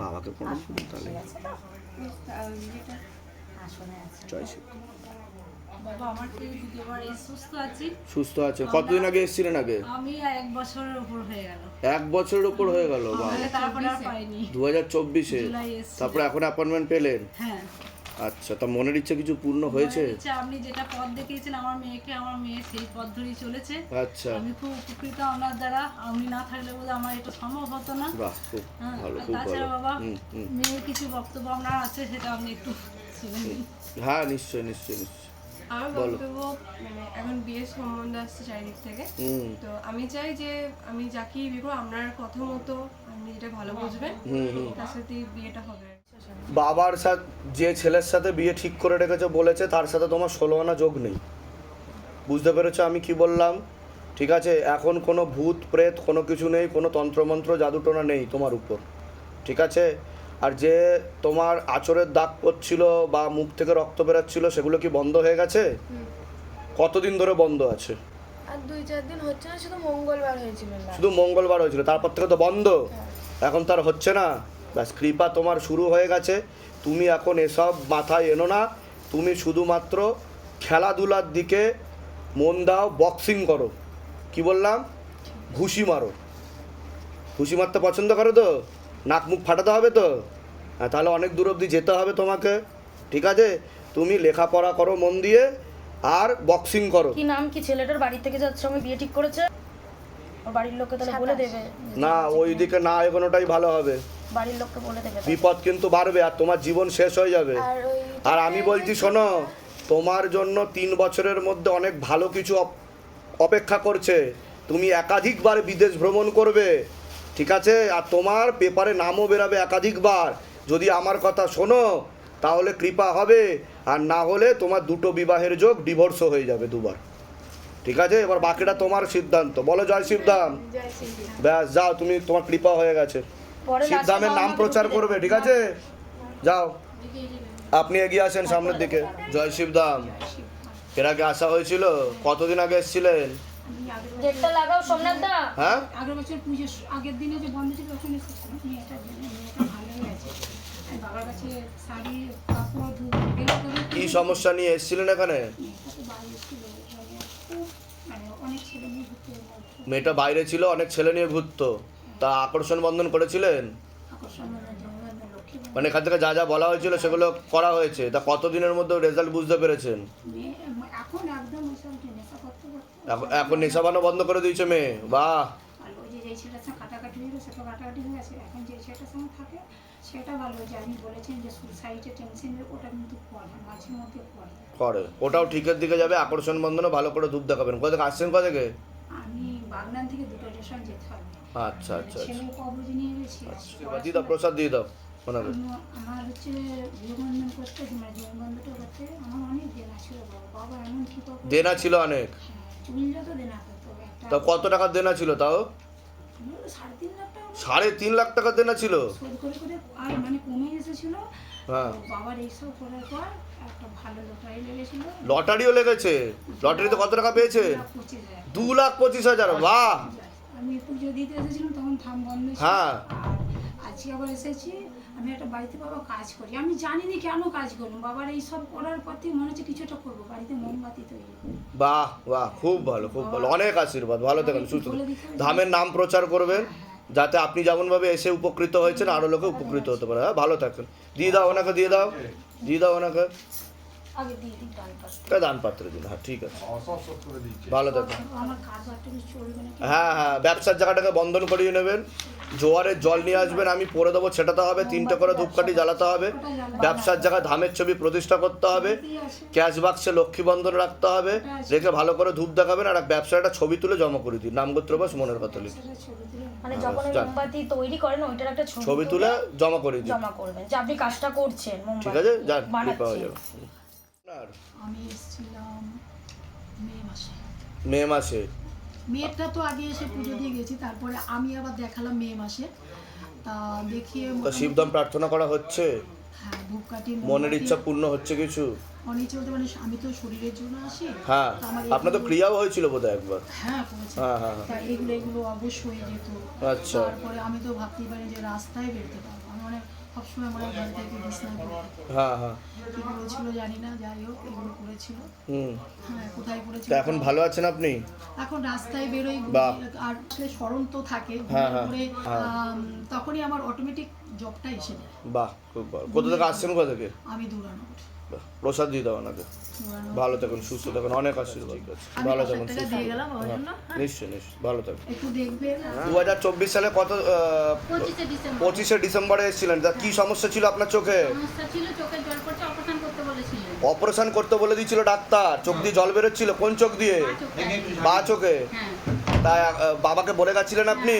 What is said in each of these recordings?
বাবাকে প্রণাম করুন তাহলে। সুস্থ আছে। কতদিন আগে এসেছিলেন আগে? আমি এক বছরের উপর হয়ে গেল। এক বছরের উপর হয়ে গেল তারপরে দু হাজার চব্বিশে। তারপরে এখন অ্যাপয়েন্টমেন্ট পেলেন? হ্যাঁ। আচ্ছা তা মনের ইচ্ছা কিছু পূর্ণ হয়েছে? আপনি যেটা পথ দেখিয়েছেন আমার মেয়েকে আমার মেয়ে সেই পথ ধরেই চলেছে। আচ্ছা। আমি খুব উপকৃত আপনার দ্বারা। আপনি না থাকলে বলে আমার এটা সম্ভব হতো না। বাহ খুব হ্যাঁ, ভালো খুব ভালো। বাবা মেয়ের কিছু বক্তব্য আপনার আছে সেটা আপনি একটু হ্যাঁ নিশ্চয়ই নিশ্চয়ই নিশ্চয়ই। আমার বক্তব্য মানে এখন বিয়ের সম্বন্ধ আসছে চারিদিক থেকে। হুম। তো আমি চাই যে আমি যাকেই বিয়ে করব আপনার কথা মতো আপনি যেটা ভালো বুঝবেন তার সাথে বিয়েটা হবে। বাবার সাথে যে ছেলের সাথে বিয়ে ঠিক করে রেখেছে বলেছে তার সাথে তোমার ষোলো আনা যোগ নেই। বুঝতে পেরেছ আমি কি বললাম? ঠিক আছে এখন কোনো ভূত প্রেত কোনো কিছু নেই কোনো তন্ত্রমন্ত্র জাদুটোনা নেই তোমার উপর। ঠিক আছে? আর যে তোমার আচরের দাগ পড়ছিল বা মুখ থেকে রক্ত বেরাচ্ছিল সেগুলো কি বন্ধ হয়ে গেছে? কতদিন ধরে বন্ধ আছে? আর দুই চার দিন হচ্ছে না শুধু মঙ্গলবার হয়েছিল শুধু মঙ্গলবার হয়েছিল তারপর থেকে তো বন্ধ। এখন তার হচ্ছে না। ব্যাস কৃপা তোমার শুরু হয়ে গেছে। তুমি এখন এসব মাথায় এনো না। তুমি শুধুমাত্র খেলাধুলার দিকে মন দাও বক্সিং করো। কি বললাম? ঘুষি মারো। ঘুষি মারতে পছন্দ করো তো? নাক মুখ ফাটাতে হবে তো? হ্যাঁ তাহলে অনেক দূর অবধি যেতে হবে তোমাকে। ঠিক আছে? তুমি লেখাপড়া করো মন দিয়ে আর বক্সিং করো। কি নাম কি ছেলেটার বাড়ি থেকে যার সঙ্গে বিয়ে ঠিক করেছে? ওর বাড়ির লোককে তাহলে বলে দেবে। না ওই দিকে না এগোনোটাই ভালো হবে। বাড়ির লোককে বলে দেবে বিপদ কিন্তু বাড়বে আর তোমার জীবন শেষ হয়ে যাবে। আর আমি বলছি শোনো তোমার জন্য তিন বছরের মধ্যে অনেক ভালো কিছু অপেক্ষা করছে। তুমি একাধিকবার বিদেশ ভ্রমণ করবে ঠিক আছে? আর তোমার পেপারে নামও বেরাবে একাধিকবার। যদি আমার কথা শোনো তাহলে কৃপা হবে। আর না হলে তোমার দুটো বিবাহের যোগ ডিভোর্সও হয়ে যাবে দুবার। ঠিক আছে? এবার বাকিটা তোমার সিদ্ধান্ত। বলো জয় শিবদাম ব্যাস যাও তুমি তোমার কৃপা হয়ে গেছে। বাবা নাম প্রচার করবে ঠিক আছে? যাও। আপনি এগিয়ে আসেন সামনের দিকে। জয় শিবদাম এর আগে আসা হয়েছিল? কতদিন আগে এসেছিলেন? হ্যাঁ? আগের দিনে যে বন্ধ ছিল কি সমস্যা নিয়ে এসেছিলেন এখানে? মানে। মেয়েটা বাইরে ছিল অনেক ছেলে নিয়ে ঘুরতো। তা আকর্ষণ বন্ধন করেছিলেন? মানে এখান থেকে যা যা বলা হয়েছিল সেগুলো করা হয়েছে। তা কতদিনের মধ্যে রেজাল্ট বুঝতে পেরেছেন? এখন নেশাবানো বন্ধ করে দিয়েছে মেয়ে বাহ। কিন্তু করে ওটাও ঠিকের দিকে যাবে আকর্ষণ বন্ধনে ভালো করে ধূপ দেখাবেন। কোথা থেকে আসছেন কোথা থেকে? আমি বাগনান থেকে দুটো স্টেশন যেতে হবে। আচ্ছা আচ্ছা আচ্ছা। ছেলে কবজ নিয়ে গেছি। এবার দাও প্রসাদ দিয়ে দাও আমার- হচ্ছে করতে মানে বিয়েবন্ধনটা করতে আমার অনেক দেনা ছিল বাবা। বাবা এমন কি দেনা ছিল অনেক? হ্যাঁ চুলটা তো দেনা করতে। তা কত টাকার দেনা ছিল তাও? সাড়ে তিন লাখ টাকা। দেনা ছিল? আর মানে কমে এসেছিল। হ্যাঁ। বাবার এইসব করার পর একটা ভালো লটারি লেগেছিল। লটারিও লেগেছে? লটারিতে কত টাকা পেয়েছে? দু লাখ পঁচিশ হাজার। বাহ! আমি পুজো দিতে এসেছিলাম তখন থাম বন্ধ হ্যাঁ। আজকে আবার এসেছি আমি একটা বাড়িতে বাবা কাজ করি। আমি জানি না কেন কাজ বাবার এই সব করার পর থেকে মনে হচ্ছে কিছুটা করব বাড়িতে মোমবাতি তৈরি বাহ বাহ খুব ভালো খুব ভালো। অনেক আশীর্বাদ। ভালো থাকেন সুস্থ ধামের নাম প্রচার করবেন যাতে আপনি যেমনভাবে এসে উপকৃত হয়েছেন আরও লোকে উপকৃত হতে পারে। হ্যাঁ ভালো থাকেন। দিয়ে দাও ওনাকে দিয়ে দাও। দিয়ে দাও ওনাকে। আগে দিয়ে দিই ডান পাশ দান পাত্রে দিন হ্যাঁ ঠিক আছে। ভালো থাকুন। হ্যাঁ হ্যাঁ ব্যবসার জায়গাটাকে বন্ধন করিয়ে নেবেন। জোয়ারের জল নিয়ে আসবেন আমি পরে দেবো ছেটাতে হবে তিনটে করে ধূপকাঠি জ্বালাতে হবে। ব্যবসার জায়গায় ধামের ছবি প্রতিষ্ঠা করতে হবে। ক্যাশ বাক্সে লক্ষ্মী বন্ধন রাখতে হবে। রেখে ভালো করে ধূপ দেখাবেন আর ব্যবসার একটা ছবি তুলে জমা করে দিন। নামগোত্র বাস মনের কথা লিখে। ছবি তুলে। মানে যখন মোমবাতি তৈরি করেন ওইটার একটা ছবি ছবি তুলে জমা করে দিন। জমা করবেন যে আপনি কাজটা করছেন ঠিক আছে যান হয়ে বানাচ্ছেন যাবে। আমি এসেছিলাম মে মাসে। মে মাসে? মেয়েটা তো আগে এসে পুজো দিয়ে গেছি তারপরে আমি আবার দেখালাম মে মাসে। তা দেখিয়ে তা শিবদম প্রার্থনা করা হচ্ছে? হ্যাঁ ধূপকাঠি মনের ইচ্ছা পূর্ণ হচ্ছে কিছু? অনেক বলতে মানে আমি তো শরীরের জন্য আসি হ্যাঁ তো আমার আপনার তো ক্রিয়াও হয়েছিল বোধহয় একবার। হ্যাঁ করেছে। হ্যাঁ হ্যাঁ হ্যাঁ। তা এগুলো এগুলো অবশ্যই যেত। আচ্ছা। তারপরে আমি তো ভাবতেই পারি যে রাস্তায় বেরোতে পারব। সবসময় আমার বাড়িতে থেকে বিছনা হ্যাঁ হ্যাঁ। কি করেছিল জানি না যাই হোক এগুলো করেছিল। হুম। হ্যাঁ কোথায় করেছিল তো এখন ভালো আছেন আপনি? এখন রাস্তায় বেরোই। আর স্মরণ তো থাকে হ্যাঁ, হ্যাঁ, ঘুরে হ্যাঁ। তখনই আমার অটোমেটিক জবটা এসে যায়। বাহ খুব ভালো। কোথা থেকে আসছেন কোথা থেকে? আমি বাহ, প্রসাদ দিয়ে দাও ওনাকে। ভালো থাকুন সুস্থ থাকুন অনেক আশীর্বাদ। হ্যাঁ, ভালো থাকুন নিশ্চয় নিশ্চয় ভালো থাকুন। দু হাজার চব্বিশ সালে কত পঁচিশে ডিসেম্বরে। এসেছিলেন। তা কি সমস্যা ছিল আপনার চোখে? অপারেশন করতে বলে দিয়েছিল ডাক্তার। চোখ দিয়ে জল বেরোচ্ছিল। কোন চোখ দিয়ে? বা চোখে। তাই বাবাকে বলে গেছিলেন আপনি?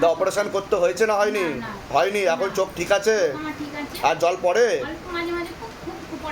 তা অপারেশন করতে হয়েছে না হয়নি? হয়নি? এখন চোখ ঠিক আছে? আর জল পড়ে? অল্প মাঝে মাঝে খুব খুব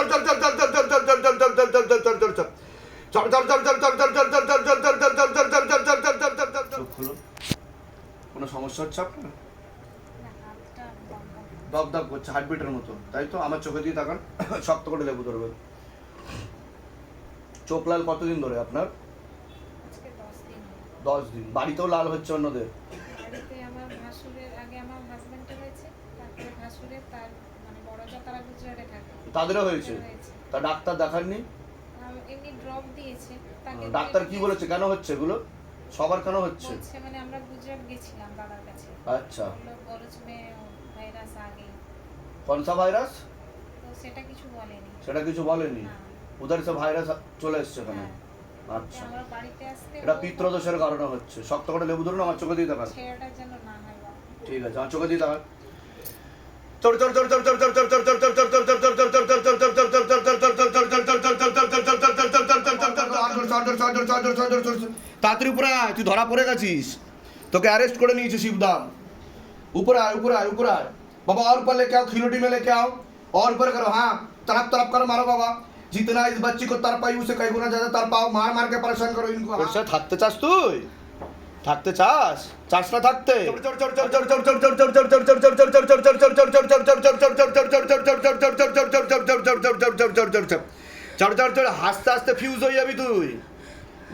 সমস্যা হচ্ছে আপনার করছে হার্টবিটের মতো। তাই তো? আমার চোখে দিয়ে তাকান শক্ত করে লেবু ধরবে। চোখ লাল কতদিন ধরে আপনার? দশ দিন। বাড়িতেও লাল হচ্ছে অন্যদের? তাদেরও হয়েছে? তা ডাক্তার দেখাননি? ডাক্তার কি বলেছে? কেন হচ্ছে এগুলো? সবার কেন হচ্ছে মানে আমরা গুজরাট গেছিলাম দাদার কাছে আচ্ছা মে ভাইরাস আগে কনসা ভাইরাস তো সেটা কিছু বলেনি সেটা কিছু বলেনি উধার সে ভাইরাস চলে এসছে এখানে হ্যাঁ। আচ্ছা আমরা বাড়িতে আসতে এটা পিত্রদোষের কারণে হচ্ছে শক্ত করে লেবু ধরুন আমার চোখে দিয়ে তাকান ছেলেটা যেন না হয় ঠিক আছে আমার চোখে দিয়ে তাকান চোর চোর চোর চোর চোর চোর চোর চোর চোর চোর চোর চোর চোর চোর চোর চোর চোর চোর চোর তাড়াতাড়ি উপরে আয় তুই ধরা পড়ে গেছিস তোকে অ্যারেস্ট করে নিয়েছে শিবদাম ऊपर आए ऊपर आए ऊपर आए बाबा और ऊपर लेके आओ खिलोटी में लेके आओ और ऊपर करो हाँ तरफ तरफ करो मारो बाबा जितना इस बच्ची को तर पाई उसे कई गुना ज्यादा तर पाओ मार मार के परेशान करो इनको हाँ। থাকতে চাস তুই থাকতে চাস চাস না থাকতে হাসতে হাসতে ফিউজ হয়ে যাবি তুই गा-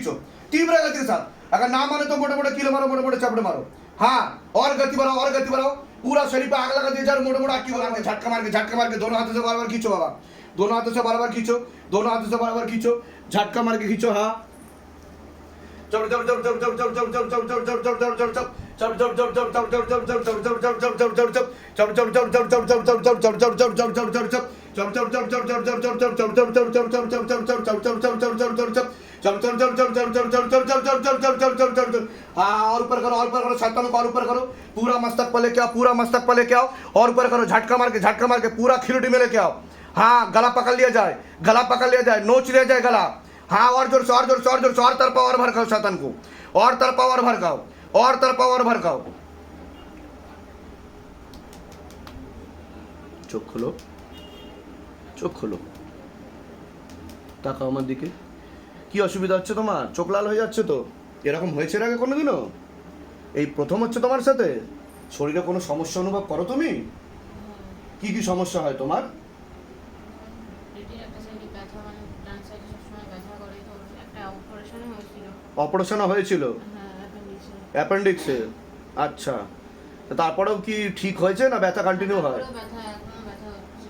झटका मार के खींचो तीव्र गति के साथ अगर ना माने तो मोटे मोटे कीले मारो मोटे मोटे चपड़े मारो हाँ और गति बढ़ाओ और गति बढ़ाओ पूरा शरीर पे आग लगा दिया जा मोटा मोटा की मार के झटका मार के झटका मार के दोनों हाथों से बार बार खींचो बाबा दोनों हाथों से बार बार खींचो दोनों हाथों से बार बार खींचो झटका मार के खींचो हाँ चल चल चल चल चल चल चल चल चल चल चल चल चल चल और ऊपर करो और ऊपर करो और ऊपर करो पूरा मस्तक पर लेके आओ पूरा मस्तक पर लेके आओ और ऊपर करो झटका मार के झटका मार के पूरा में लेके आओ हाँ गला पकड़ लिया जाए गला पकड़ लिया जाए नोच लिया जाए गला हाँ और ज़ोर से और ज़ोर से और ज़ोर से और और को और और और और चोख लो চোখ খোলো। তাকাও আমার দিকে। কি অসুবিধা হচ্ছে তোমার? চোখ লাল হয়ে যাচ্ছে তো? এরকম হয়েছে আগে কোনোদিনও? এই প্রথম হচ্ছে তোমার সাথে? শরীরে কোনো সমস্যা অনুভব করো তুমি? কি কি সমস্যা হয় তোমার? অপারেশনও হয়েছিল? হ্যাঁ। অ্যাপেন্ডিক্সে? আচ্ছা। তারপরেও কি ঠিক হয়েছে না ব্যথা কন্টিনিউ হয় তারপরেও ব্যথা এখনও ব্যথা হচ্ছে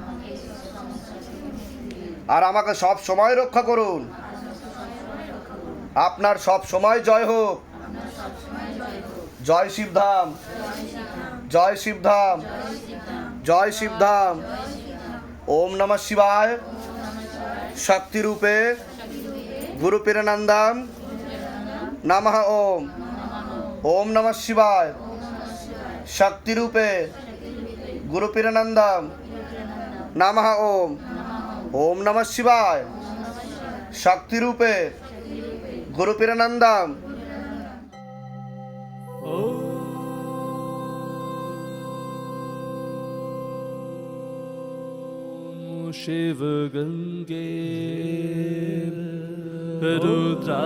আর আমাকে সব সময় রক্ষা করুন। আপনার সব সময় জয় হোক। জয় শিবধাম। জয় শিবধাম। জয় শিবধাম। ওম নমঃ শিবায়। শক্তিরূপে গুরু পীরানন্দম নমঃ ওম। ওম নমঃ শিবায়। শক্তি রূপে গুরু পীরানন্দম নমঃ ওম। ওম নমঃ শিবায় শক্তি রূপে গুরু পীরানন্দম शिव गङ्गे रुद्रा